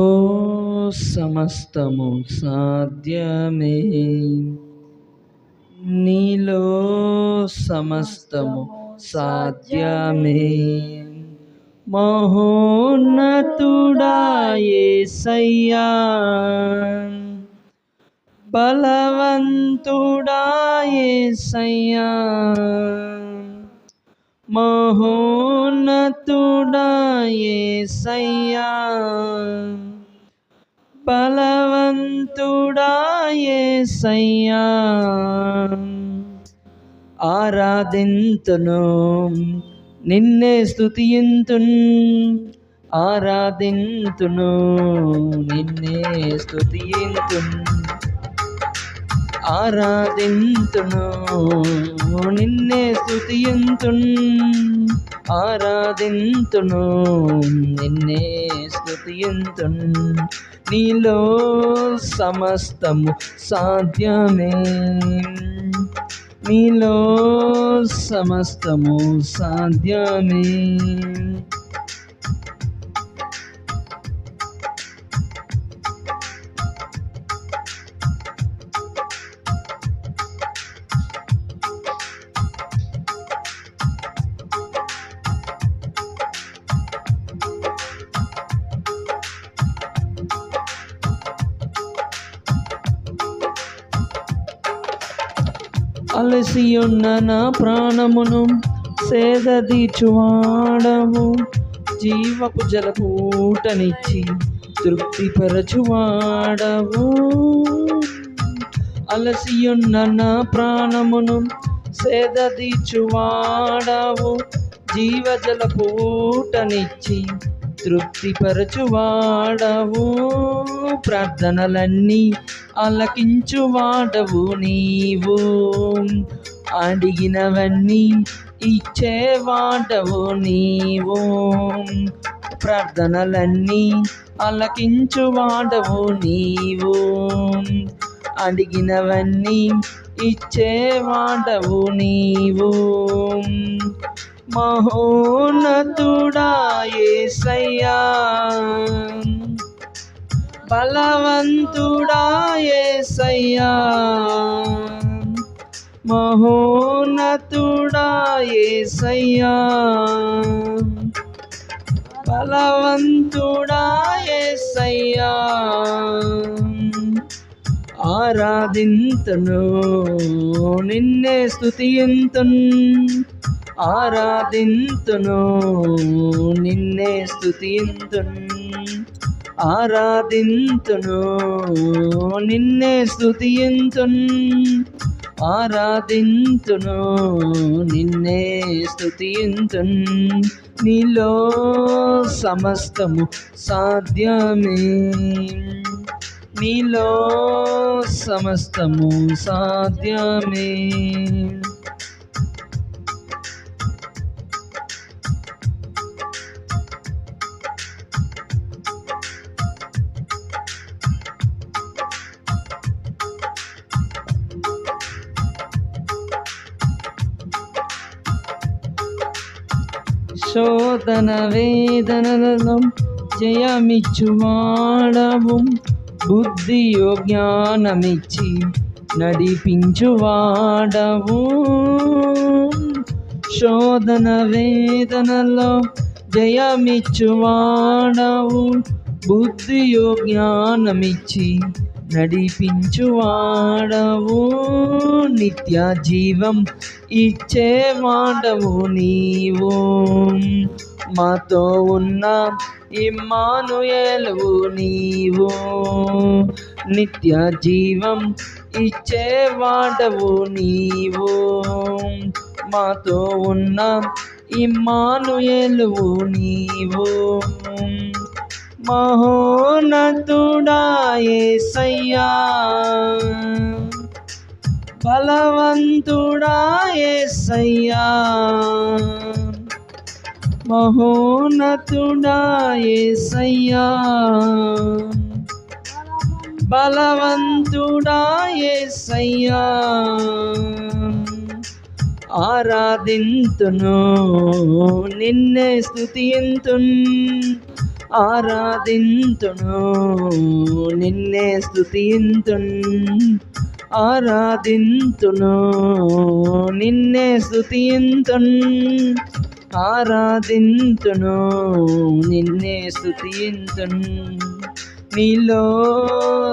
ఓ సమస్తము సాధ్యమే. నీలో సమస్తము సాధ్యమే. మహోన్నతుడాయే సయ్యా. బలవంతుడాయే సయ్యా. మహోన్నతుడా యేసయ్యా బలవంతుడా యేసయ్యా ఆరాధింతును నిన్నే స్తుతియంతున్. ఆరాధింతును నిన్నే స్తుతియంతున్. ఆరాధింతును. నిన్నే స్థుతియంతున్ ఆరాధింతును. నిన్నే స్థుతియంతున్ నీలో సమస్తము సాధ్యమే. నీలో సమస్తము సాధ్యమే. అలసియున్న నా ప్రాణమును సేదదీచువాడవు జీవపు జలపూటనిచ్చి తృప్తిపరచువాడవు అలసియున్న నా ప్రాణమును సేదదీచువాడవు. జీవజల పూటనిచ్చి తృప్తిపరచువాడవు. ప్రార్థనలన్నీ అలకించువాడవు నీవు. అడిగినవన్నీ ఇచ్చేవాడవు నీవు. ప్రార్థనలన్నీ అలకించువాడవు నీవు. అడిగినవన్నీ ఇచ్చేవాడవు నీవు. మహోన్నతుడా యేసయ్యా బలవంతుడా యేసయ్యా మహోన్నతుడా యేసయ్యా బలవంతుడా యేసయ్యా ఆరాధింతును నిన్నే స్తుతియంతున్. ఆరాధింతును నిన్నే స్థుతింతును ఆరాధింతును నిన్నే స్థుతింతును ఆరాధింతును నిన్నే స్తుతియంతున్ నీలో సమస్తము సాధ్యమే. నీలో సమస్తము సాధ్యమే. శోధన వేదనలను జయమిచ్చువాడవు బుద్ధియో జ్ఞానమిచ్చి నడిపించువాడవు శోధన వేదనలో జయమిచ్చువాడవు బుద్ధియో జ్ఞానమిచ్చి నడిపించువాడవు నిత్య జీవం ఇచ్చేవాడవు నీవు. మాతో ఉన్న ఇమ్మానుయేలువు నీవు. నిత్య జీవం ఇచ్చేవాడవు నీవు. మాతో ఉన్న ఇమ్మానుయేలువు నీవు. మహోనతుడాయేసయ్యా బలవంతుడాయేసయ్యా. మహోనతుడాయేసయ్యా బలవంతుడాయేసయ్యా. ఆరాధింతును నిన్నే స్థుతింతున్ ఆరాధింతును నిన్నే స్తుతింతున్. ఆరాధింతును నిన్నే స్తుతింతున్. ఆరాధింతును నిన్నే స్తుతింతున్. నీలో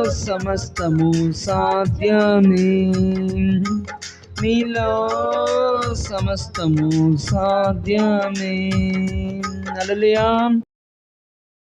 సమస్తము సాధ్యమే. నీలో సమస్తము సాధ్యమే. హల్లెలూయా.